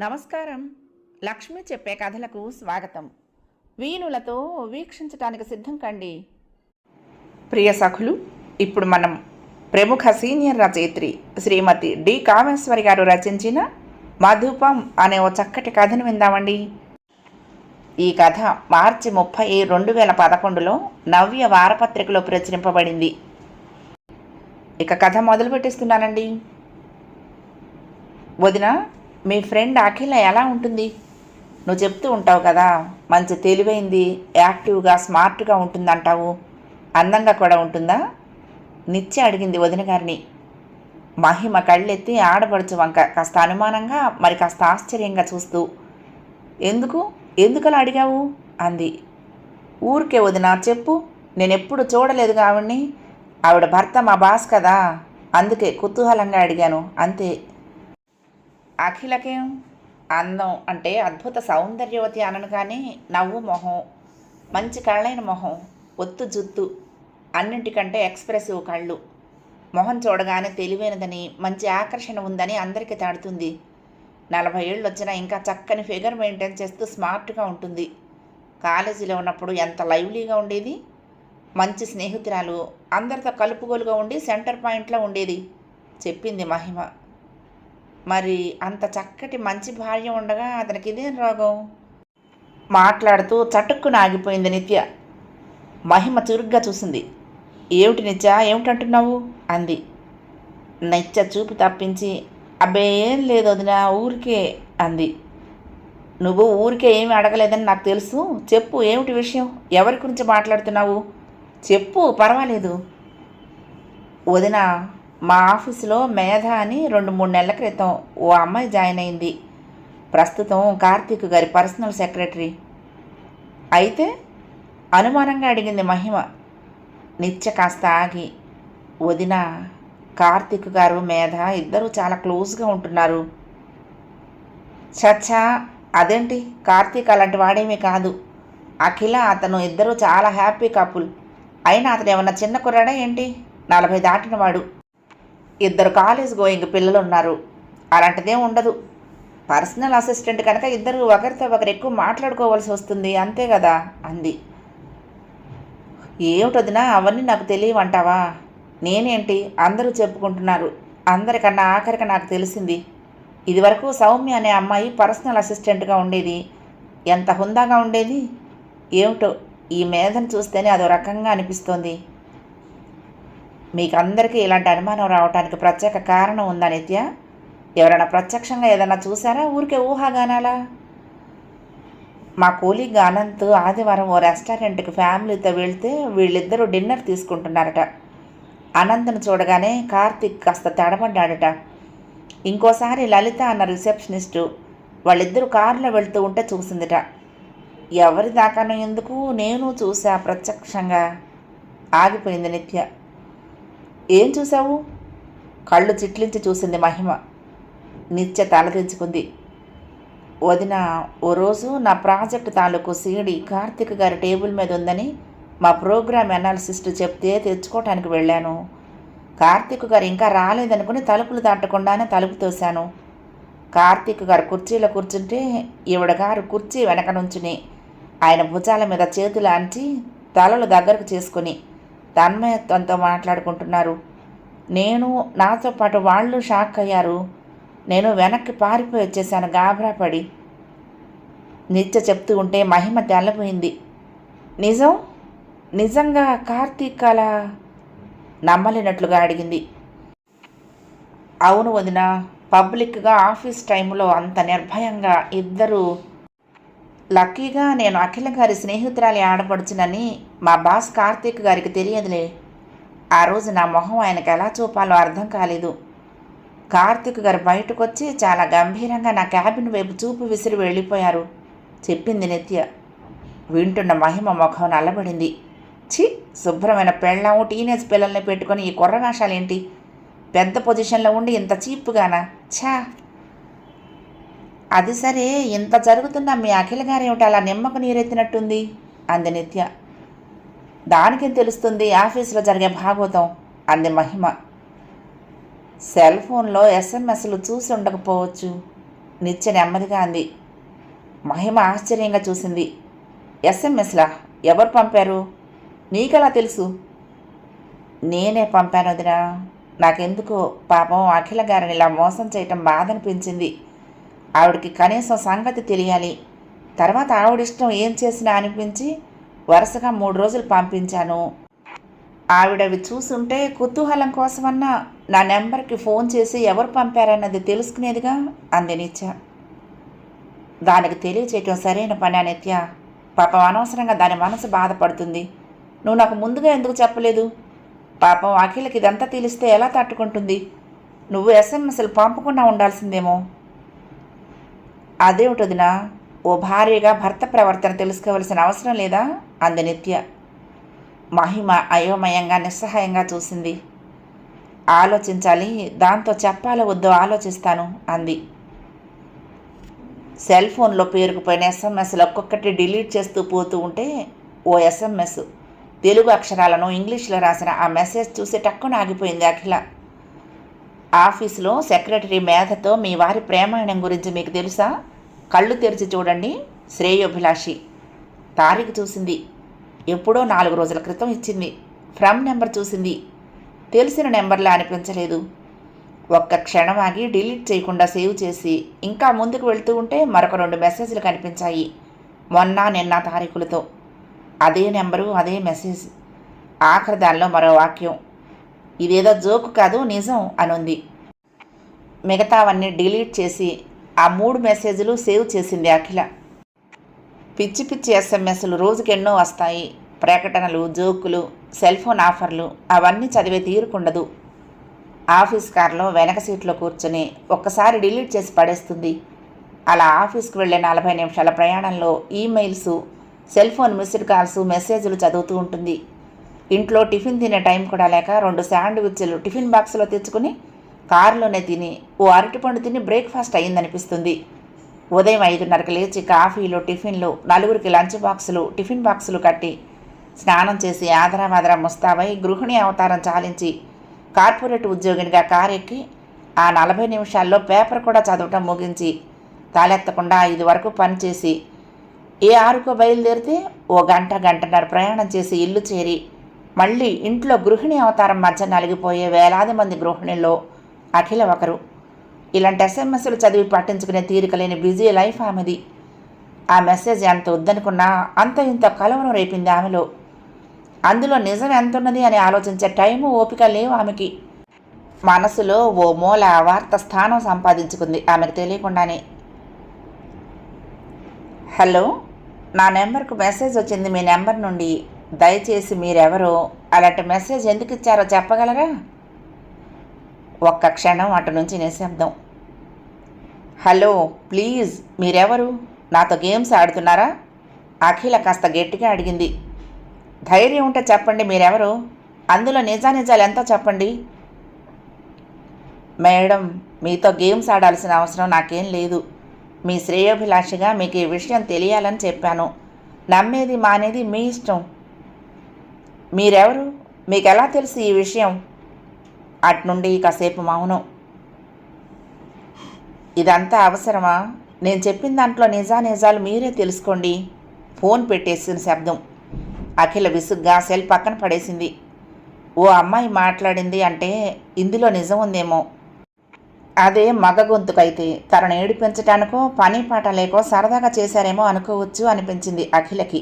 నమస్కారం. లక్ష్మి చెప్పే కథలకు స్వాగతం. వీణులతో వీక్షించటానికి సిద్ధం కండి. ప్రియ సఖులు ఇప్పుడు మనం ప్రముఖ సీనియర్ రచయిత్రి శ్రీమతి డి కామేశ్వరి గారు రచించిన మధుపం అనే ఓ చక్కటి కథను విందామండి. ఈ కథ మార్చి ముప్పై రెండు వేల పదకొండులో నవ్య వారపత్రికలో ప్రచురింపబడింది. ఇక కథ మొదలు పెట్టిస్తున్నానండి వదిన మీ ఫ్రెండ్ అఖిల ఎలా ఉంటుంది? నువ్వు చెప్తూ ఉంటావు కదా మంచి తెలివైంది యాక్టివ్గా స్మార్ట్గా ఉంటుందంటావు. అందంగా కూడా ఉంటుందా? నిత్య అడిగింది వదిన గారిని. మహిమ కళ్ళెత్తి ఆడపడుచు వంక కాస్త అనుమానంగా మరి కాస్త ఆశ్చర్యంగా చూస్తూ. ఎందుకు? ఎందుకలా అడిగావు? అంది. ఊరికే వదిన చెప్పు. నేనెప్పుడు చూడలేదు ఆవిడ్ని. ఆవిడ భర్త మా బాస్ కదా అందుకే కుతూహలంగా అడిగాను. అంతే. అఖిలకేం అందం అంటే అద్భుత సౌందర్యవతి అనను కానీ నవ్వు మొహం మంచి కళ్ళైన మొహం ఒత్తు జుత్తు అన్నింటికంటే ఎక్స్ప్రెసివ్ కళ్ళు. మొహం చూడగానే తెలివైనదని మంచి ఆకర్షణ ఉందని అందరికీ తాడుతుంది. నలభై ఏళ్ళు వచ్చినా ఇంకా చక్కని ఫిగర్ మెయింటైన్ చేస్తూ స్మార్ట్గా ఉంటుంది. కాలేజీలో ఉన్నప్పుడు ఎంత లైవ్లీగా ఉండేది? మంచి స్నేహితురాలు అందరితో కలుపుగోలుగా ఉండి సెంటర్ పాయింట్లో ఉండేది. చెప్పింది మహిమ. మరి అంత చక్కటి మంచి భార్య ఉండగా అతనికి ఇదేం రోగం? మాట్లాడుతూ చటుక్కున ఆగిపోయింది నిత్య. మహిమ చురుగ్గా చూసింది. ఏమిటి నిత్య? ఏమిటంటున్నావు? అంది. నిత్య చూపు తప్పించి అబ్బే ఏం లేదు వదిన ఊరికే అంది. నువ్వు ఊరికే ఏమి అడగలేదని నాకు తెలుసు. చెప్పు ఏమిటి విషయం? ఎవరి గురించి మాట్లాడుతున్నావు? చెప్పు పర్వాలేదు. వదిన మా ఆఫీసులో మేధ అని రెండు మూడు నెలల క్రితం ఓ అమ్మాయి జాయిన్ అయింది. ప్రస్తుతం కార్తీక్ గారి పర్సనల్ సెక్రటరీ. అయితే అనుమానంగా అడిగింది మహిమ. నిత్య కాస్త ఆగి వదిన కార్తీక్ గారు మేధ ఇద్దరూ చాలా క్లోజ్గా ఉంటున్నారు. చచ్చా అదేంటి? కార్తీక్ అలాంటి వాడేమీ కాదు. అఖిల అతను ఇద్దరు చాలా హ్యాపీ కపుల్. అయినా అతను ఏమన్నా చిన్న కుర్రాడా ఏంటి? నలభై దాటినవాడు. ఇద్దరు కాలేజ్ గోయింగ్ పిల్లలు ఉన్నారు అలాంటిదేం ఉండదు. పర్సనల్ అసిస్టెంట్ కనుక ఇద్దరు ఒకరితో ఒకరు ఎక్కువ మాట్లాడుకోవాల్సి వస్తుంది. అంతే కదా? అంది. ఏమిటొదినా అవన్నీ నాకు తెలియవంటావా? నేనేంటి? అందరూ చెప్పుకుంటున్నారు. అందరికన్నా ఆఖరిక నాకు తెలిసింది. ఇదివరకు సౌమ్య అనే అమ్మాయి పర్సనల్ అసిస్టెంట్గా ఉండేది. ఎంత హుందాగా ఉండేది? ఏమిటో ఈ మేధను చూస్తేనే అదో రకంగా అనిపిస్తోంది. మీకు అందరికీ ఇలాంటి అనుమానం రావడానికి ప్రత్యేక కారణం ఉందా నిత్య? ఎవరైనా ప్రత్యక్షంగా ఏదైనా చూసారా ఊరికే ఊహాగానాలా? మా కూలీగ్ అనంత్ ఆదివారం ఓ రెస్టారెంట్కి ఫ్యామిలీతో వెళ్తే వీళ్ళిద్దరూ డిన్నర్ తీసుకుంటున్నారట. అనంత్ను చూడగానే కార్తిక్ కాస్త తడబడ్డాడట ఇంకోసారి లలిత అన్న రిసెప్షనిస్టు వాళ్ళిద్దరూ కారులో వెళ్తూ ఉంటే చూసిందిట. ఎవరి దాకానో ఎందుకు? నేను చూసా ప్రత్యక్షంగా. ఆగిపోయింది నిత్య. ఏం చూసావు కళ్ళు చిట్లించి చూసింది మహిమ. నిత్య తలదించుకుంది. వదిన ఓ రోజు నా ప్రాజెక్ట్ తాలూకు సీడీ కార్తిక్ గారి టేబుల్ మీద ఉందని మా ప్రోగ్రామ్ అనాలిసిస్ట్ చెప్తే తెచ్చుకోవటానికి వెళ్ళాను. కార్తిక్ గారు ఇంకా రాలేదనుకుని తలుపులు దాటకుండానే తలుపు తోశాను. కార్తిక్ గారు కుర్చీలో కూర్చుంటే ఈవిడ గారు కుర్చీ వెనక నుంచుని ఆయన భుజాల మీద చేతులు అంచి తలలు దగ్గరకు చేసుకుని తన్మయత్వంతో మాట్లాడుకుంటున్నారు. నేను నాతో పాటు వాళ్ళు షాక్ అయ్యారు. నేను వెనక్కి పారిపోయి వచ్చేసాను గాబరా పడి నిత్య చెప్తూ ఉంటే మహిమ తెల్లబోయింది. నిజం? నిజంగా కార్తీక్ అలా నమ్మలేనట్లుగా అడిగింది. అవును వదిన పబ్లిక్గా ఆఫీస్ టైంలో అంత నిర్భయంగా ఇద్దరు లక్కీగా నేను అఖిల గారి స్నేహితురాలి ఆడపడుచునని మా బాస్ కార్తీక్ గారికి తెలియదులే. ఆ రోజు నా మొహం ఆయనకు ఎలా చూపాలో అర్థం కాలేదు. కార్తీక్ గారు బయటకు వచ్చి చాలా గంభీరంగా నా క్యాబిన్ వైపు చూపు విసిరి వెళ్ళిపోయారు. చెప్పింది నిత్య. వింటున్న మహిమ ముఖం నల్లబడింది. ఛీ! శుభ్రమైన పెళ్ళాము టీనేజ్ పిల్లల్ని పెట్టుకొని ఈ కుర్రనాశాలేంటి పెద్ద పొజిషన్లో ఉండి ఇంత చీప్గానా? ఛా! అది సరే ఇంత జరుగుతున్న మీ అఖిల గారేమిటి అలా నిమ్మకు నీరెత్తినట్టుంది? అంది నిత్య. దానికేం తెలుస్తుంది? ఆఫీసులో జరిగే భాగవతం. అంది మహిమ. సెల్ ఫోన్లో ఎస్ఎంఎస్లు చూసి ఉండకపోవచ్చు. నిత్య నెమ్మదిగా అంది. మహిమ ఆశ్చర్యంగా చూసింది. ఎస్ఎంఎస్లా? ఎవరు పంపారు? నీకెలా తెలుసు? నేనే పంపాను వదినా. నాకెందుకో పాపం అఖిల గారిని ఇలా మోసం చేయటం బాధ అనిపించింది ఆవిడకి కనీసం సంగతి తెలియాలి. తర్వాత ఆవిడిష్టం ఏం చేసినా అనిపించి వరుసగా మూడు రోజులు పంపించాను. ఆవిడవి చూసుంటే కుతూహలం కోసమన్నా నా నెంబర్కి ఫోన్ చేసి ఎవరు పంపారన్నది తెలుసుకునేదిగా అంది నిత్య దానికి తెలియచేయటం సరైన పని నిత్య పాపం అనవసరంగా దాని మనసు బాధపడుతుంది. నువ్వు నాకు ముందుగా ఎందుకు చెప్పలేదు? పాపం అఖిలకి ఇదంతా తెలిస్తే ఎలా తట్టుకుంటుంది? నువ్వు ఎస్ఎంఎస్లు పంపకుండా ఉండాల్సిందేమో. అదేమిటదినా ఓ భార్యగా భర్త ప్రవర్తన తెలుసుకోవాల్సిన అవసరం లేదా? అంది నిత్య మహిమ అయోమయంగా నిస్సహాయంగా చూసింది ఆలోచించాలి దాంతో చెప్పాలో వద్దో ఆలోచిస్తాను అంది సెల్ ఫోన్లో పేరుకుపోయిన ఎస్ఎంఎస్లు ఒక్కొక్కటి డిలీట్ చేస్తూ పోతూ ఉంటే ఓ ఎస్ఎంఎస్ తెలుగు అక్షరాలను ఇంగ్లీష్లో రాసిన ఆ మెసేజ్ చూసి టక్కున ఆగిపోయింది అఖిల ఆఫీసులో సెక్రటరీ మేధతో మీ వారి ప్రేమాయణం గురించి మీకు తెలుసా కళ్ళు తెరిచి చూడండి శ్రేయోభిలాషి తారీఖు చూసింది ఎప్పుడో నాలుగు రోజుల క్రితం ఇచ్చింది. ఫ్రమ్ నెంబర్ చూసింది. తెలిసిన నెంబర్లా అనిపించలేదు. ఒక్క క్షణం ఆగి డిలీట్ చేయకుండా సేవ్ చేసి ఇంకా ముందుకు వెళ్తూ ఉంటే మరొక రెండు మెసేజ్లు కనిపించాయి. మొన్న నిన్న తారీఖులతో. అదే నెంబరు అదే మెసేజ్. ఆఖరి దానిలో మరో వాక్యం. ఇదేదో జోకు కాదు నిజం అనుంది. మిగతావన్నీ డిలీట్ చేసి ఆ మూడు మెసేజ్లు సేవ్ చేసింది అఖిల. పిచ్చి పిచ్చి ఎస్ఎంఎస్లు రోజుకి ఎన్నో వస్తాయి. ప్రకటనలు జోకులు సెల్ ఫోన్ ఆఫర్లు అవన్నీ చదివే తీరుకుండదు. ఆఫీస్ కార్లో వెనక సీట్లో కూర్చొని ఒక్కసారి డిలీట్ చేసి పడేస్తుంది. అలా ఆఫీస్కి వెళ్ళే నలభై నిమిషాల ప్రయాణంలో emails cell phone missed calls మెసేజ్లు చదువుతూ ఉంటుంది. ఇంట్లో టిఫిన్ తినే టైం కూడా లేక రెండు శాండ్విచ్లు టిఫిన్ బాక్స్లో తెచ్చుకుని కారులోనే తిని ఓ అరటిపండు తిని బ్రేక్ఫాస్ట్ అయ్యిందనిపిస్తుంది. ఉదయం ఐదున్నరకు లేచి కాఫీలు టిఫిన్లు నలుగురికి లంచ్ బాక్సులు టిఫిన్ బాక్సులు కట్టి స్నానం చేసి ఆదరామాదరా ముస్తాబై గృహిణి అవతారం చాలించి కార్పొరేట్ ఉద్యోగినిగా కారెక్కి ఆ నలభై నిమిషాల్లో పేపర్ కూడా చదవటం ముగించి తాలెత్తకుండా ఐదు వరకు పనిచేసి ఏ ఆరుకో బయలుదేరితే ఓ గంట గంటన్నర ప్రయాణం చేసి ఇల్లు చేరి మళ్ళీ ఇంట్లో గృహిణి అవతారం మధ్య నలిగిపోయే వేలాది మంది గృహిణుల్లో అఖిల ఒకరు. ఇలాంటి ఎస్ఎంఎస్లు చదివి పట్టించుకునే తీరిక లేని బిజీ లైఫ్ ఆమెది. ఆ మెసేజ్ ఎంత వద్దనుకున్నా అంత ఇంత కలవరం రేపింది ఆమెలో. అందులో నిజం ఎంత ఉన్నది అని ఆలోచించే టైము ఓపిక లేవు ఆమెకి. మనసులో ఓ మూల వార్త స్థానం సంపాదించుకుంది ఆమెకు తెలియకుండానే. హలో నా నెంబర్కు మెసేజ్ వచ్చింది మీ నెంబర్ నుండి. దయచేసి మీరెవరో అలాంటి మెసేజ్ ఎందుకు ఇచ్చారో చెప్పగలరా? ఒక్క క్షణం అటు నుంచి నిశ్శబ్దం. హలో ప్లీజ్ మీరెవరు? నాతో గేమ్స్ ఆడుతున్నారా? అఖిల కాస్త గట్టిగా అడిగింది. ధైర్యం ఉంటే చెప్పండి మీరెవరు? అందులో నిజానిజాలు ఎంతో చెప్పండి? మేడం మీతో గేమ్స్ ఆడాల్సిన అవసరం నాకేం లేదు. మీ శ్రేయోభిలాషిగా మీకు ఈ విషయం తెలియాలని చెప్పాను. నమ్మేది మానేది మీ ఇష్టం. మీరెవరు? మీకు ఎలా తెలుసు ఈ విషయం? అట్నుండి కాసేపు మౌనం. ఇదంతా అవసరమా? నేను చెప్పిన దాంట్లో నిజా నిజాలు మీరే తెలుసుకోండి. ఫోన్ పెట్టేసిన శబ్దం. అఖిల విసుగ్గా సెల్ పక్కన పడేసింది. ఓ అమ్మాయి మాట్లాడింది అంటే ఇందులో నిజం ఉందేమో. అదే మగ గొంతుకైతే తనను ఏడిపించటానికో పని పాట లేకో సరదాగా చేశారేమో అనుకోవచ్చు అనిపించింది అఖిలకి.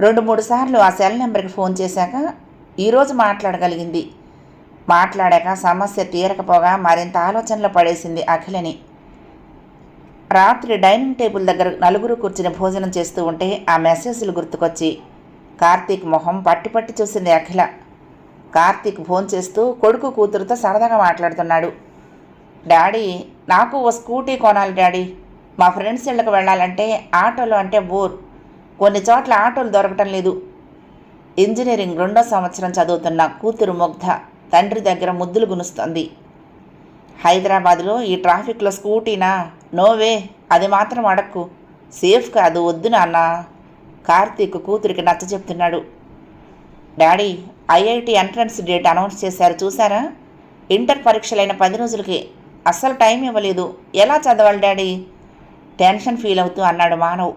రెండు మూడు సార్లు ఆ సెల్ నెంబర్కి ఫోన్ చేశాక ఈరోజు మాట్లాడగలిగింది. మాట్లాడాక సమస్య తీరకపోగా మరింత ఆలోచనలో పడేసింది అఖిలని. రాత్రి డైనింగ్ టేబుల్ దగ్గర నలుగురు కూర్చుని భోజనం చేస్తూ ఉంటే ఆ మెసేజ్లు గుర్తుకొచ్చి కార్తీక్ మొహం పట్టి పట్టి చూసింది అఖిల. కార్తీక్ ఫోన్ చేస్తూ కొడుకు కూతురుతో సరదాగా మాట్లాడుతున్నాడు. డాడీ నాకు ఓ స్కూటీ కొనాలి డాడీ. మా ఫ్రెండ్స్ ఇళ్ళకి వెళ్ళాలంటే ఆటోలు అంటే బోర్. కొన్ని చోట్ల ఆటోలు దొరకటం లేదు. ఇంజనీరింగ్ రెండో సంవత్సరం చదువుతున్న కూతురు ముగ్ధ. తండ్రి దగ్గర ముద్దులు గునుస్తుంది. హైదరాబాద్లో ఈ ట్రాఫిక్లో స్కూటీనా? నోవే అది మాత్రం అడక్కు. సేఫ్ కాదు వద్దు నాన్న. కార్తీక్ కూతురికి నచ్చ చెప్తున్నాడు. Daddy IIT entrance date announce చేశారు చూసారా ఇంటర్ పరీక్షలైన పది రోజులకి అస్సలు టైం ఇవ్వలేదు. ఎలా చదవాలి డాడీ? టెన్షన్ ఫీల్ అవుతూ అన్నాడు మానవ్.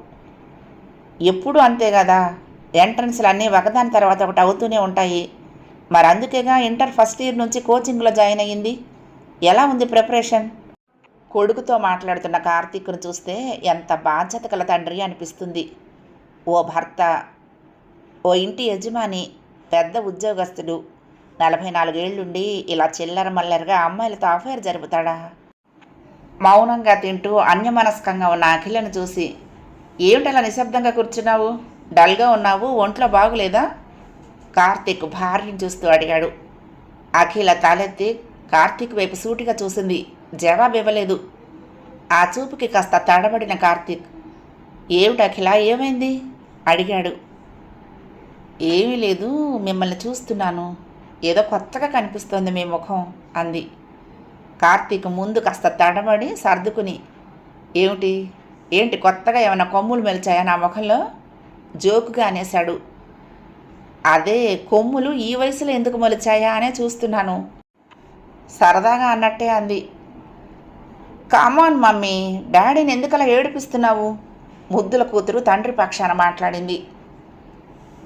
ఎప్పుడు అంతే కదా. ఎంట్రన్స్లు అన్నీ ఒకదాని తర్వాత ఒకటి అవుతూనే ఉంటాయి. మరి అందుకేగా ఇంటర్ ఫస్ట్ ఇయర్ నుంచి కోచింగ్లో జాయిన్ అయ్యింది. ఎలా ఉంది ప్రిపరేషన్ కొడుకుతో మాట్లాడుతున్న కార్తీక్ను చూస్తే ఎంత బాధ్యత గల తండ్రి అనిపిస్తుంది. ఓ భర్త ఓ ఇంటి యజమాని పెద్ద ఉద్యోగస్తుడు నలభై నాలుగేళ్ళుండి ఇలా చిల్లర మల్లెరగా అమ్మాయిలతో అఫైర్ జరుపుతాడా? మౌనంగా తింటూ అన్యమనస్కంగా ఉన్న అఖిలను చూసి ఏమిటలా నిశ్శబ్దంగా కూర్చున్నావు? డల్గా ఉన్నావు? ఒంట్లో బాగులేదా? కార్తీక్ భార్యను చూస్తూ అడిగాడు. అఖిల తలెత్తి కార్తీక్ వైపు సూటిగా చూసింది. జవాబు ఇవ్వలేదు. ఆ చూపుకి కాస్త తడబడిన కార్తీక్ ఏమిటి అఖిల ఏమైంది? అడిగాడు. ఏమీ లేదు మిమ్మల్ని చూస్తున్నాను. ఏదో కొత్తగా కనిపిస్తోంది మీ ముఖం అంది. కార్తీక్ ముందు కాస్త తడబడి సర్దుకుని ఏమిటి? ఏంటి కొత్తగా ఏమైనా కొమ్ములు మెలిచాయా నా ముఖంలో? జోకుగా అనేశాడు. అదే కొమ్ములు ఈ వయసులో ఎందుకు మొలిచాయా అనే చూస్తున్నాను. సరదాగా అన్నట్టే అంది. Come on mummy. డాడీని ఎందుకలా ఏడిపిస్తున్నావు? ముద్దుల కూతురు తండ్రి పక్షాన మాట్లాడింది.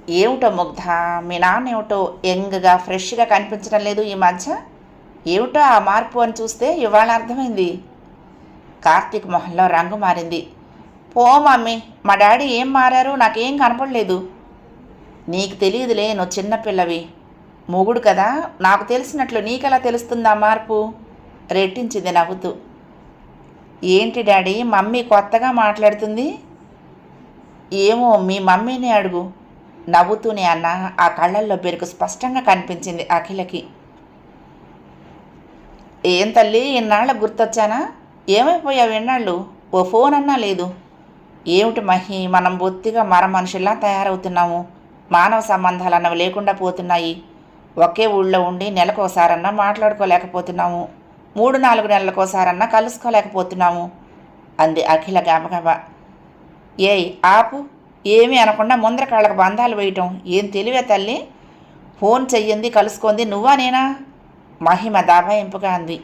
ఏమిటో ముగ్ధ? మీ నాన్న ఏమిటో యంగ్గా ఫ్రెష్గా కనిపించడం లేదు ఈ మధ్య? ఏమిటో ఆ మార్పు అని చూస్తే ఇవాళ అర్థమైంది. కార్తీక్ మొహంలో రంగు మారింది. పో మమ్మీ. మా డాడీ ఏం మారారు నాకేం కనపడలేదు. నీకు తెలియదులే నువ్వు చిన్నపిల్లవి మొగుడు కదా నాకు తెలిసినట్లు నీకెలా తెలుస్తుందా మార్పు? రెట్టించింది నవ్వుతూ. ఏంటి డాడీ మమ్మీ కొత్తగా మాట్లాడుతుంది? ఏమో మీ మమ్మీని అడుగు నవ్వుతూనే అన్న. ఆ కళ్ళల్లో పెరుగు స్పష్టంగా కనిపించింది అఖిలకి. ఏం తల్లి ఇన్నాళ్ళ గుర్తొచ్చానా? ఏమైపోయావు ఎన్నాళ్ళు ఓ ఫోన్ అన్నా లేదు. ఏమిటి మహి మనం బొత్తిగా మర మనుషుల్లా తయారవుతున్నాము. మానవ సంబంధాలు అన్నవి లేకుండా పోతున్నాయి. ఒకే ఊళ్ళో ఉండి నెలకోసారన్నా మాట్లాడుకోలేకపోతున్నాము. మూడు నాలుగు నెలలకోసారన్నా కలుసుకోలేకపోతున్నాము. అంది అఖిల గబగబ. ఏయ్ ఆపు. ఏమీ అనకుండా ముందర కాళ్ళకు బంధాలు వేయటం. ఏం తెలివే తల్లి? ఫోన్ చెయ్యింది కలుసుకుంది నువ్వా నేనా? మహిమ దాబాయింపుగా అంది.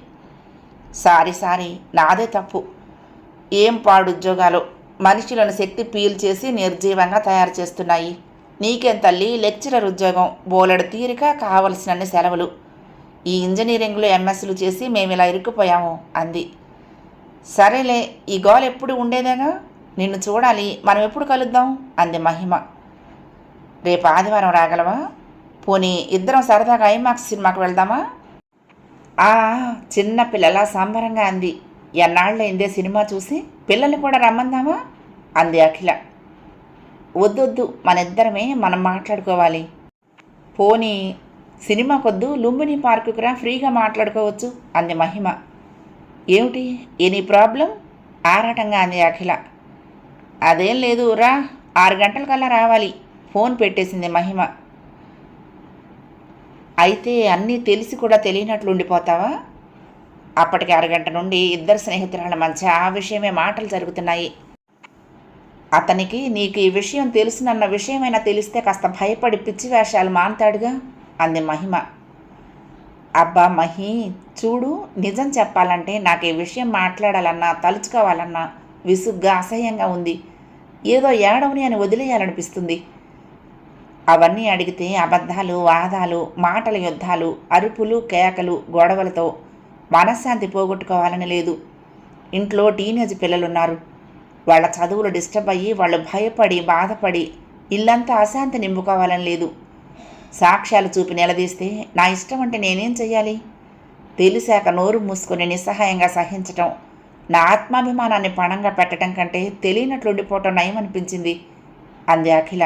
సారీ సారీ నాదే తప్పు. ఏం పాడు ఉద్యోగాలు మనిషిలను శక్తి పీల్చేసి నిర్జీవంగా తయారు చేస్తున్నాయి. నీకేం తల్లి? లెక్చరర్ ఉద్యోగం. బోలెడు తీరిక కావలసినన్ని సెలవులు. ఈ ఇంజనీరింగ్లో ఎంఎస్లు చేసి మేము ఇలా ఇరుక్కుపోయాము అంది. సరేలే ఈ గోల్ ఎప్పుడు ఉండేదేగా? నిన్ను చూడాలి. మనం ఎప్పుడు కలుద్దాం? అంది మహిమ. రేపు ఆదివారం రాగలవా? పోనీ ఇద్దరం సరదాగా ఐమాక్స్ సినిమాకి వెళ్దామా? ఆ చిన్న పిల్లల సంబరంగా అంది. ఎన్నాళ్ళైందే సినిమా చూసి? పిల్లల్ని కూడా రమ్మందామా? అంది అఖిల. వద్దొద్దు మన ఇద్దరమే మనం మాట్లాడుకోవాలి. పోనీ సినిమాకొద్దు లుంబిని పార్కుకి రా ఫ్రీగా మాట్లాడుకోవచ్చు అంది మహిమ. ఏమిటి? Any problem? ఆరాటంగా అంది అఖిల. అదేం లేదు రా ఆరు గంటలకల్లా రావాలి. ఫోన్ పెట్టేసింది మహిమ. అయితే అన్నీ తెలిసి కూడా తెలియనట్లు ఉండిపోతావా? అప్పటికి అరగంట నుండి ఇద్దరు స్నేహితురాల మధ్య ఆ విషయమే మాటలు జరుగుతున్నాయి. అతనికి నీకు ఈ విషయం తెలుసునన్న విషయమైనా తెలిస్తే కాస్త భయపడి పిచ్చి వేషాలు మాన్తాడుగా అంది మహిమ. అబ్బా మహి చూడు నిజం చెప్పాలంటే నాకు ఈ విషయం మాట్లాడాలన్నా తలుచుకోవాలన్నా విసుగ్గా అసహ్యంగా ఉంది. ఏదో ఏడవని అని వదిలేయాలనిపిస్తుంది. అవన్నీ అడిగితే అబద్ధాలు వాదాలు మాటల యుద్ధాలు అరుపులు కేకలు గొడవలతో మనశ్శాంతి పోగొట్టుకోవాలని లేదు. ఇంట్లో టీనేజ్ పిల్లలున్నారు. వాళ్ళ చదువులు డిస్టర్బ్ అయ్యి వాళ్ళు భయపడి బాధపడి ఇల్లంతా అశాంతి నింపుకోవాలని లేదు. సాక్ష్యాలు చూపి నిలదీస్తే నా ఇష్టం అంటే నేనేం చెయ్యాలి? తెలిసాక నోరు మూసుకొని నిస్సహాయంగా సహించటం నా ఆత్మాభిమానాన్ని పణంగా పెట్టడం కంటే తెలియనట్లు ఉండిపోవటం నయమనిపించింది అంది అఖిల.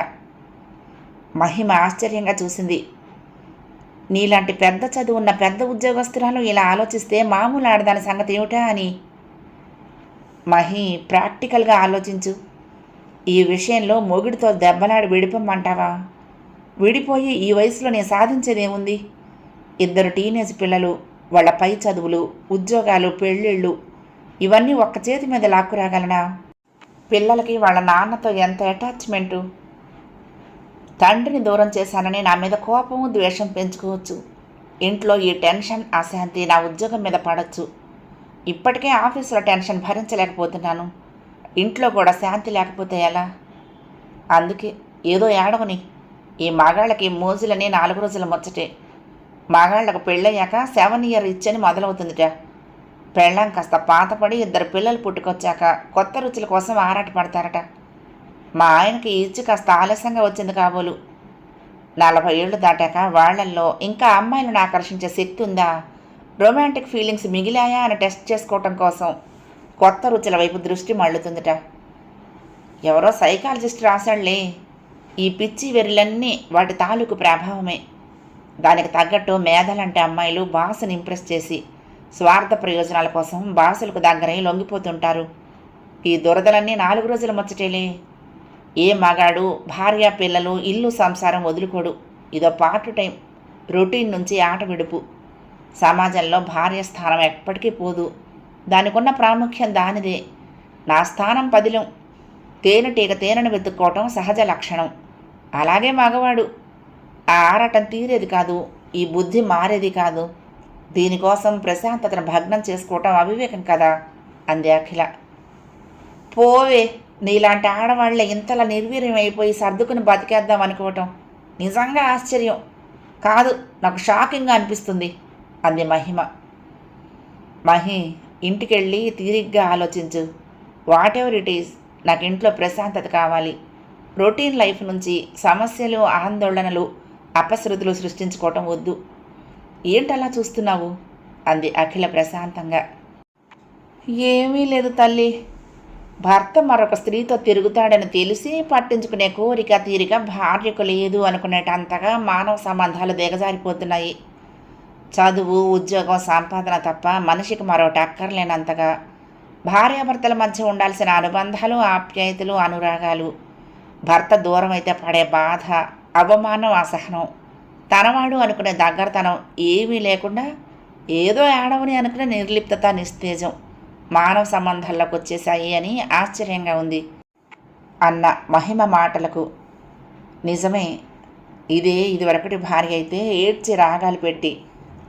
మహిమ ఆశ్చర్యంగా చూసింది. నీలాంటి పెద్ద చదువున్న పెద్ద ఉద్యోగస్తురాలు ఇలా ఆలోచిస్తే మామూలు ఆడదాని సంగతి ఏమిటా అని మహి ప్రాక్టికల్గా ఆలోచించు. ఈ విషయంలో మొగుడితో దెబ్బలాడి విడిపోమంటావా విడిపోయి ఈ వయసులో నేను సాధించేదేముంది? ఇద్దరు టీనేజ్ పిల్లలు వాళ్ళ పై చదువులు ఉద్యోగాలు పెళ్ళిళ్ళు ఇవన్నీ ఒక్క చేతి మీద లాక్కురాగలనా? పిల్లలకి వాళ్ళ నాన్నతో ఎంత అటాచ్మెంటు? తండ్రిని దూరం చేశానని నా మీద కోపము ద్వేషం పెంచుకోవచ్చు. ఇంట్లో ఈ టెన్షన్ అశాంతి నా ఉద్యోగం మీద పడచ్చు. ఇప్పటికే ఆఫీసులో టెన్షన్ భరించలేకపోతున్నాను. ఇంట్లో కూడా శాంతి లేకపోతే ఎలా? అందుకే ఏదో ఏడవని. ఈ మగాళ్ళకి మోజులని నాలుగు రోజుల ముచ్చటే. మగాళ్ళకు పెళ్ళయ్యాక సెవెన్ ఇయర్ ఇచ్చని మొదలవుతుందిట. పెళ్ళాం కాస్త పాతపడి ఇద్దరు పిల్లలు పుట్టుకొచ్చాక కొత్త రుచుల కోసం ఆరాట పడతారట. మా ఆయనకి ఇచ్చి కాస్త ఆలస్యంగా వచ్చింది కాబోలు. నలభై ఏళ్ళు దాటాక వాళ్ళల్లో ఇంకా అమ్మాయిలను ఆకర్షించే శక్తి ఉందా? రొమాంటిక్ ఫీలింగ్స్ మిగిలాయా అని టెస్ట్ చేసుకోవటం కోసం కొత్త రుచుల వైపు దృష్టి మళ్ళుతుందిట. ఎవరో సైకాలజిస్ట్ రాశాళ్ళే ఈ పిచ్చి వెర్రిలన్నీ వాటి తాలూకు ప్రభావమే. దానికి తగ్గట్టు మేధలంటే అమ్మాయిలు భాషను ఇంప్రెస్ చేసి స్వార్థ ప్రయోజనాల కోసం బాసులకు దగ్గరై లొంగిపోతుంటారు. ఈ దురదలన్నీ నాలుగు రోజుల ముచ్చటేలే. ఏ మగాడు భార్య పిల్లలు ఇల్లు సంసారం వదులుకోడు. ఇదో పార్ట్ టైం రొటీన్ నుంచి ఆట విడుపు. సమాజంలో భార్య స్థానం ఎప్పటికీ పోదు. దానికున్న ప్రాముఖ్యం దానిదే. నా స్థానం పదిలం. తేనెటీగ తేనెను వెతుక్కోవటం సహజ లక్షణం. అలాగే మగవాడు. ఆ ఆరాటం తీరేది కాదు. ఈ బుద్ధి మారేది కాదు. దీనికోసం ప్రశాంతతను భగ్నం చేసుకోవటం అవివేకం కదా. అంది అఖిల. పోవే. నీలాంటి ఆడవాళ్ళ ఇంతలా నిర్వీర్యం అయిపోయి సర్దుకుని బతికేద్దాం అనుకోవటం. నిజంగా ఆశ్చర్యం. కాదు నాకు షాకింగ్గా అనిపిస్తుంది. అంది మహిమ. మహి ఇంటికెళ్ళి తీరిగ్గా ఆలోచించు. వాట్ ఎవర్ ఇట్ ఈస్ నాకు ఇంట్లో ప్రశాంతత కావాలి. రొటీన్ లైఫ్ నుంచి సమస్యలు ఆందోళనలు అపశృతులు సృష్టించుకోవటం వద్దు. ఏంటలా చూస్తున్నావు? అంది అఖిల ప్రశాంతంగా. ఏమీ లేదు తల్లి. భర్త మరొక స్త్రీతో తిరుగుతాడని తెలిసి పట్టించుకునే కోరిక తీరిక భార్యకు లేదు అనుకునేటంతగా మానవ సంబంధాలు దిగజారిపోతున్నాయి. చదువు ఉద్యోగం సంపాదన తప్ప మనిషికి మరొకటి అక్కర్లేనంతగా భార్యాభర్తల మధ్య ఉండాల్సిన అనుబంధాలు ఆప్యాయతలు అనురాగాలు. భర్త దూరం అయితే పడే బాధ అవమానం అసహనం. తనవాడు అనుకునే దగ్గరతనం ఏమీ లేకుండా ఏదో ఏడవని అనుకునే నిర్లిప్తత నిస్తేజం మానవ సంబంధాల్లోకి వచ్చేసాయి అని ఆశ్చర్యంగా ఉంది అన్న మహిమ మాటలకు. నిజమే ఇదే ఇదివరకటి భార్య అయితే ఏడ్చి రాగాలు పెట్టి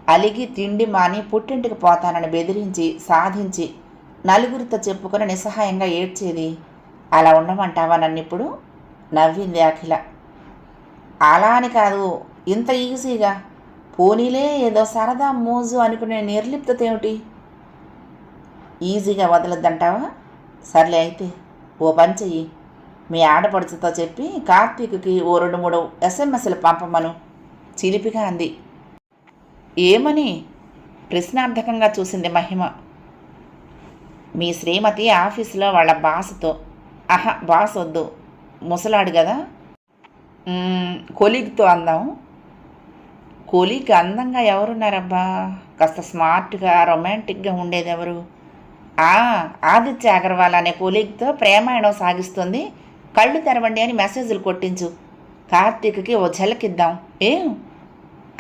అలిగి తిండి మాని పుట్టింటికి పోతానని బెదిరించి సాధించి నలుగురితో చెప్పుకొని నిస్సహాయంగా ఏడ్చేది. అలా ఉండమంటావా నన్నిప్పుడు? నవ్వింది అఖిల. అలా అని కాదు. ఇంత ఈజీగా. పోనీలే ఏదో సరదా మోజు అనుకునే నిర్లిప్తత ఏమిటి? ఈజీగా వదలొద్దంటావా? సర్లే అయితే ఓ పని చెయ్యి. మీ ఆడపడుచుతో చెప్పి కార్తీక్కి ఓ రెండు మూడు ఎస్ఎంఎస్లు పంపమను చిలిపిగా అంది. ఏమని ప్రశ్నార్థకంగా చూసింది మహిమ. మీ శ్రీమతి ఆఫీసులో వాళ్ళ బాసుతో ఆహా బాస్ వద్దు ముసలాడు కదా? కొలీగ్తో అందాం. కొలీగ్ అందంగా ఎవరున్నారబ్బా? కాస్త స్మార్ట్గా రొమాంటిక్గా ఉండేది ఎవరు ఆదిత్య అగర్వాల్ అనే కొలీగ్తో ప్రేమాయణం సాగిస్తుంది. కళ్ళు తెరవండి అని మెసేజ్లు కొట్టించు. కార్తీక్కి ఓ జలకిద్దాం ఏం?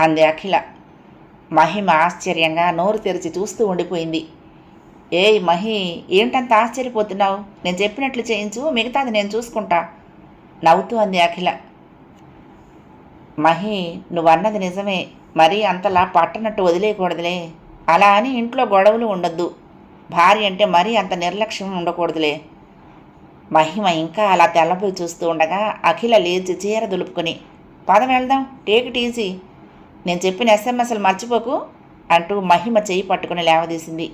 అంది అఖిల. మహిమ ఆశ్చర్యంగా నోరు తెరిచి చూస్తూ ఉండిపోయింది. ఏయ్ మహి ఏంటంత ఆశ్చర్యపోతున్నావు? నేను చెప్పినట్లు చేయించు మిగతాది నేను చూసుకుంటా నవ్వుతూ అంది అఖిల. మహి నువ్వన్నది నిజమే. మరీ అంతలా పట్టనట్టు వదిలేయకూడదులే. అలా అని ఇంట్లో గొడవలు ఉండొద్దు. భార్య అంటే మరీ అంత నిర్లక్ష్యం ఉండకూడదులే. మహిమ ఇంకా అలా తెల్లబోయి చూస్తూ ఉండగా అఖిల లేచి చీర దులుపుకొని పద వెళ్దాం టేక్ ఈజీ. నేను చెప్పిన ఎస్ఎంఎస్లు మర్చిపోకు అంటూ మహిమ చేయి పట్టుకుని లేవదీసింది.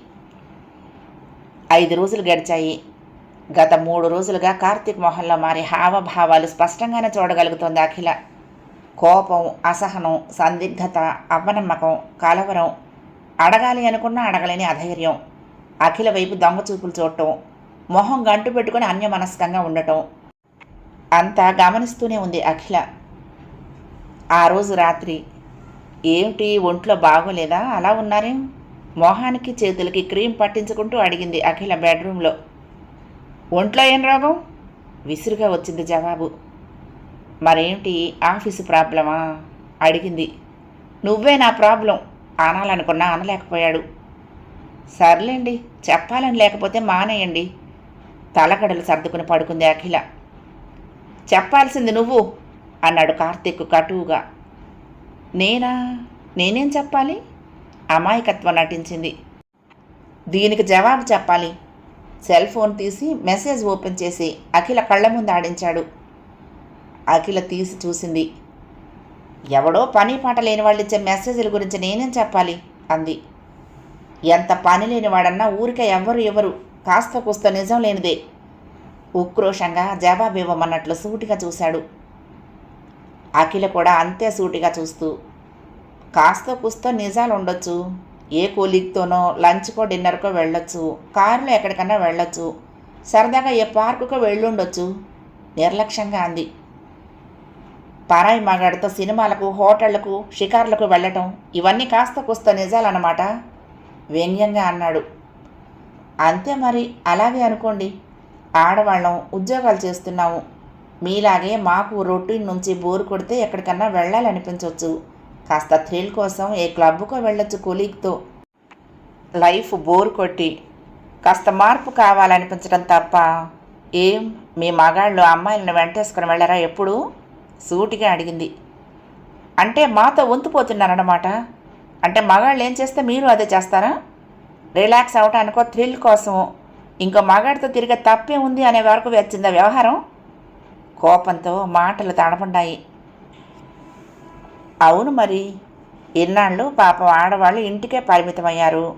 ఐదు రోజులు గడిచాయి. గత మూడు రోజులుగా కార్తీక్ మొహంలో మారి హావభావాలు స్పష్టంగానే చూడగలుగుతోంది అఖిల. కోపం అసహనం సందిగ్ధత అవ్వనమ్మకం కలవరం అడగాలి అనుకున్నా అడగలేని అధైర్యం అఖిల వైపు దొంగ చూపులు చూడటం మొహం గంటు పెట్టుకుని అన్యమనస్కంగా ఉండటం. అంతా గమనిస్తూనే ఉంది అఖిల. ఆ రోజు రాత్రి ఏమిటి ఒంట్లో బాగోలేదా? అలా ఉన్నారేం? మొహానికి చేతులకి క్రీమ్ పట్టించుకుంటూ అడిగింది అఖిల బెడ్రూమ్లో. ఒంట్లో ఏం రోగం? విసురుగా వచ్చింది జవాబు. మరేమిటి? ఆఫీసు ప్రాబ్లమా? అడిగింది. నువ్వే నా ప్రాబ్లం అనాలనుకున్నా అనలేకపోయాడు. సర్లేండి చెప్పాలని లేకపోతే మానేయండి. తలకడలు సర్దుకుని పడుకుంది అఖిల. చెప్పాల్సింది నువ్వు అన్నాడు కార్తీక్ కటువుగా. నేనా? నేనేం చెప్పాలి? అమాయకత్వం నటించింది. దీనికి జవాబు చెప్పాలి. సెల్ ఫోన్ తీసి మెసేజ్ ఓపెన్ చేసి అఖిల కళ్ళ ముందు ఆడించాడు. అఖిల తీసి చూసింది. ఎవడో పని పాట లేని వాళ్ళు ఇచ్చే మెసేజ్ల గురించి నేనేం చెప్పాలి? అంది. ఎంత పని లేనివాడన్నా ఊరికే ఎవ్వరు ఎవరు కాస్త కూస్త నిజం లేనిదే. ఉక్రోషంగా జవాబు ఇవ్వమన్నట్లు సూటిగా చూశాడు. అఖిల కూడా అంతే సూటిగా చూస్తూ కాస్త కుస్తో నిజాలు ఉండొచ్చు ఏ కూలీగ్తోనో లంచ్కో డిన్నర్కో వెళ్ళొచ్చు. కారులో ఎక్కడికన్నా వెళ్ళొచ్చు. సరదాగా ఏ పార్కుకో వెళ్ళుండొచ్చు. నిర్లక్ష్యంగా అంది. పరాయి మగాడితో సినిమాలకు హోటళ్ళకు షికార్లకు వెళ్ళటం ఇవన్నీ కాస్త కుస్త నిజాలన్నమాట? వ్యంగ్యంగా అన్నాడు. అంతే మరి అలాగే అనుకోండి. ఆడవాళ్ళం ఉద్యోగాలు చేస్తున్నాము. మీలాగే మాకు రొటీన్ నుంచి బోరు కొడితే ఎక్కడికన్నా వెళ్ళాలనిపించవచ్చు కాస్త థ్రిల్ కోసం ఏ క్లబ్కో వెళ్ళొచ్చు కొలీగ్తో. లైఫ్ బోర్ కొట్టి కాస్త మార్పు కావాలనిపించడం తప్ప ఏం? మీ మగాళ్ళు అమ్మాయిలను వెంటేసుకుని వెళ్ళారా ఎప్పుడు? సూటిగా అడిగింది. అంటే మాతో వంతుపోతున్నారన్నమాట. అంటే మగాళ్ళు ఏం చేస్తే మీరు అదే చేస్తారా? రిలాక్స్ అవటానికో థ్రిల్ కోసం ఇంకో మగాడితో తిరిగే తప్పే ఉంది అనే వరకు వచ్చిందా వ్యవహారం? కోపంతో మాటలు తడపడ్డాయి అవును మరి ఇన్నాళ్ళు పాపం ఆడవాళ్ళు ఇంటికే పరిమితమయ్యారు.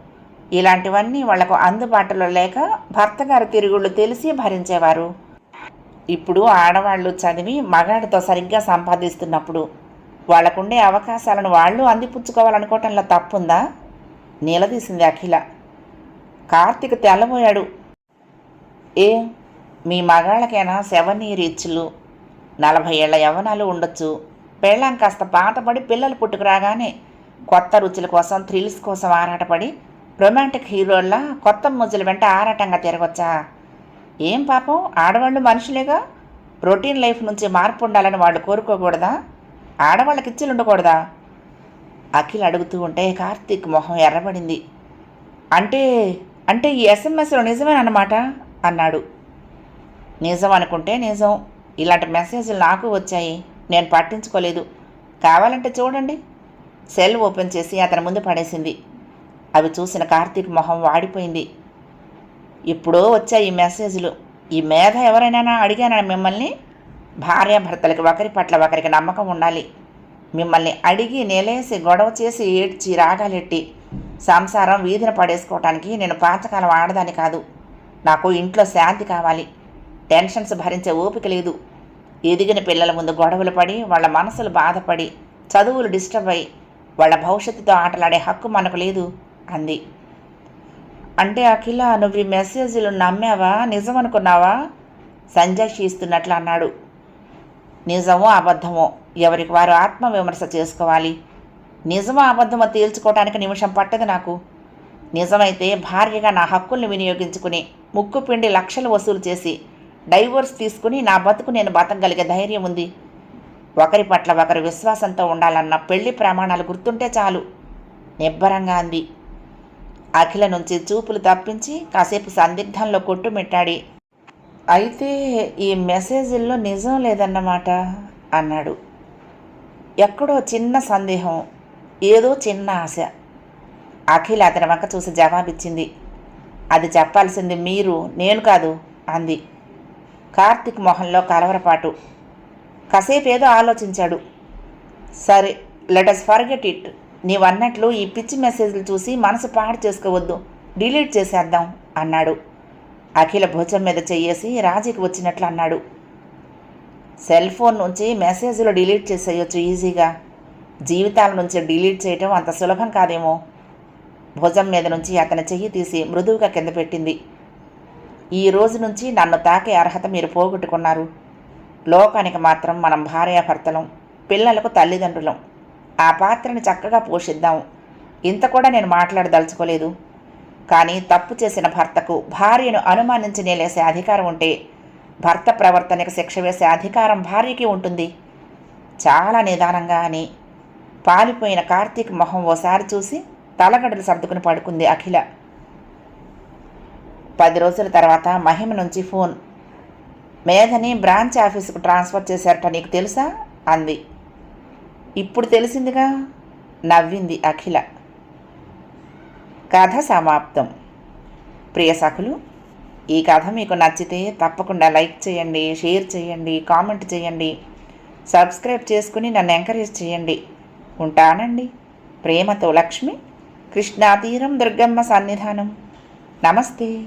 ఇలాంటివన్నీ వాళ్ళకు అందుబాటులో లేక భర్తగారి తిరుగుళ్ళు తెలిసి భరించేవారు. ఇప్పుడు ఆడవాళ్ళు చదివి మగాడితో సరిగ్గా సంపాదిస్తున్నప్పుడు వాళ్ళకుండే అవకాశాలను వాళ్ళు అందిపుచ్చుకోవాలనుకోవటంలో తప్పుందా? నిలదీసింది అఖిల. కార్తీక్ తెల్లబోయాడు. ఏ? మీ మగాళ్ళకైనా సెవెన్ ఇయర్ ఇచ్చులు నలభై ఏళ్ళ యవ్వనాలు ఉండొచ్చు. పెళ్ళాం కాస్త పాతపడి పిల్లలు పుట్టుకురాగానే కొత్త రుచుల కోసం థ్రిల్స్ కోసం ఆరాటపడి రొమాంటిక్ హీరోల్లా కొత్త ముజ్జుల వెంట ఆరాటంగా తిరగొచ్చా? ఏం పాపం? ఆడవాళ్ళు మనుషులేగా? రొటీన్ లైఫ్ నుంచి మార్పు ఉండాలని వాళ్ళు కోరుకోకూడదా? ఆడవాళ్ళకి ఇచ్చిలు ఉండకూడదా? అఖిల్ అడుగుతూ ఉంటే కార్తీక్ మొహం ఎర్రబడింది. అంటే అంటే ఈ ఎస్ఎంఎస్లో నిజమేనమాట అన్నాడు. నిజం అనుకుంటే నిజం. ఇలాంటి మెసేజ్లు నాకు వచ్చాయి. నేను పట్టించుకోలేదు. కావాలంటే చూడండి. సెల్ ఓపెన్ చేసి అతని ముందు పడేసింది. అవి చూసిన కార్తీక్ మొహం వాడిపోయింది. ఇప్పుడో వచ్చాయి ఈ మెసేజ్లు. ఈ మేధ ఎవరైనా అడిగానా మిమ్మల్ని? భార్యాభర్తలకి ఒకరి పట్ల ఒకరికి నమ్మకం ఉండాలి. మిమ్మల్ని అడిగి నేలేసి గొడవ చేసి ఏడ్చి రాగాలెట్టి సంసారం వీధిన పడేసుకోవటానికి నేను పాతకాలం ఆడదాని కాదు. నాకు ఇంట్లో శాంతి కావాలి. టెన్షన్స్ భరించే ఓపిక లేదు. ఎదిగిన పిల్లల ముందు గొడవలు పడి వాళ్ళ మనసులు బాధపడి చదువులు డిస్టర్బ్ అయ్యి వాళ్ళ భవిష్యత్తుతో ఆటలాడే హక్కు మనకు లేదు అంది. అంటే అఖిల నువ్వు ఈ మెసేజ్లు నమ్మావా? నిజం అనుకున్నావా సంజయ్ ఇస్తున్నట్లు అన్నాడు. నిజమో అబద్ధమో ఎవరికి వారు ఆత్మవిమర్శ చేసుకోవాలి? నిజమో అబద్ధమో తేల్చుకోవడానికి నిమిషం పట్టదు నాకు. నిజమైతే భార్యగా నా హక్కుల్ని వినియోగించుకుని ముక్కుపిండి లక్షలు వసూలు చేసి డైవోర్స్ తీసుకుని నా బతుకు నేను బతకగలిగే ధైర్యం ఉంది. ఒకరి పట్ల ఒకరి విశ్వాసంతో ఉండాలన్న పెళ్ళి ప్రమాణాలు గుర్తుంటే చాలు. నిబ్బరంగా అంది. అఖిల నుంచి చూపులు తప్పించి కాసేపు సందిగ్ధంలో కొట్టుమిట్టాడి అయితే ఈ మెసేజ్ల్లో నిజం లేదన్నమాట అన్నాడు. ఎక్కడో చిన్న సందేహం ఏదో చిన్న ఆశ. అఖిల అతని వంక చూసి జవాబిచ్చింది. అది చెప్పాల్సింది మీరు నేను కాదు అంది. కార్తిక్ మొహంలో కలవరపాటు. కాసేపు ఏదో ఆలోచించాడు. సరే లెటస్ ఫర్గెట్ ఇట్. నీవన్నట్లు ఈ పిచ్చి మెసేజ్లు చూసి మనసు పాడు చేసుకోవద్దు. డిలీట్ చేసేద్దాం అన్నాడు. అఖిల భోజం మీద చెయ్యేసి రాజీకి వచ్చినట్లు అన్నాడు. సెల్ ఫోన్ నుంచి మెసేజ్లు డిలీట్ చేసేయచ్చు ఈజీగా. జీవితాల నుంచి డిలీట్ చేయటం అంత సులభం కాదేమో. భుజం మీద నుంచి అతని చెయ్యి తీసి మృదువుగా కింద పెట్టింది. ఈ రోజు నుంచి నన్ను తాకే అర్హత మీరు పోగొట్టుకున్నారు. లోకానికి మాత్రం మనం భార్యాభర్తలం పిల్లలకు తల్లిదండ్రులం. ఆ పాత్రని చక్కగా పోషిద్దాం. ఇంత కూడా నేను మాట్లాడదలుచుకోలేదు. కానీ తప్పు చేసిన భర్తకు భార్యను అనుమానించి నేలేసే అధికారం ఉంటే భర్త ప్రవర్తనకు శిక్ష వేసే అధికారం భార్యకి ఉంటుంది. చాలా నిదానంగా అని పాలిపోయిన కార్తీక్ మొహం ఓసారి చూసి తలగడలు సర్దుకుని పడుకుంది అఖిల. పది రోజుల తర్వాత మహిమ నుంచి ఫోన్. మేధని బ్రాంచ్ ఆఫీసుకు ట్రాన్స్ఫర్ చేశారట నీకు తెలుసా? అంది. ఇప్పుడు తెలిసిందిగా? నవ్వింది అఖిల. కథ సమాప్తం. ప్రియ సఖులు ఈ కథ మీకు నచ్చితే తప్పకుండా లైక్ చేయండి షేర్ చేయండి కామెంట్ చేయండి. సబ్స్క్రైబ్ చేసుకుని నన్ను ఎంకరేజ్ చేయండి. ఉంటానండి. ప్రేమతో లక్ష్మి కృష్ణాతీరం దుర్గమ్మ సన్నిధానం. నమస్తే.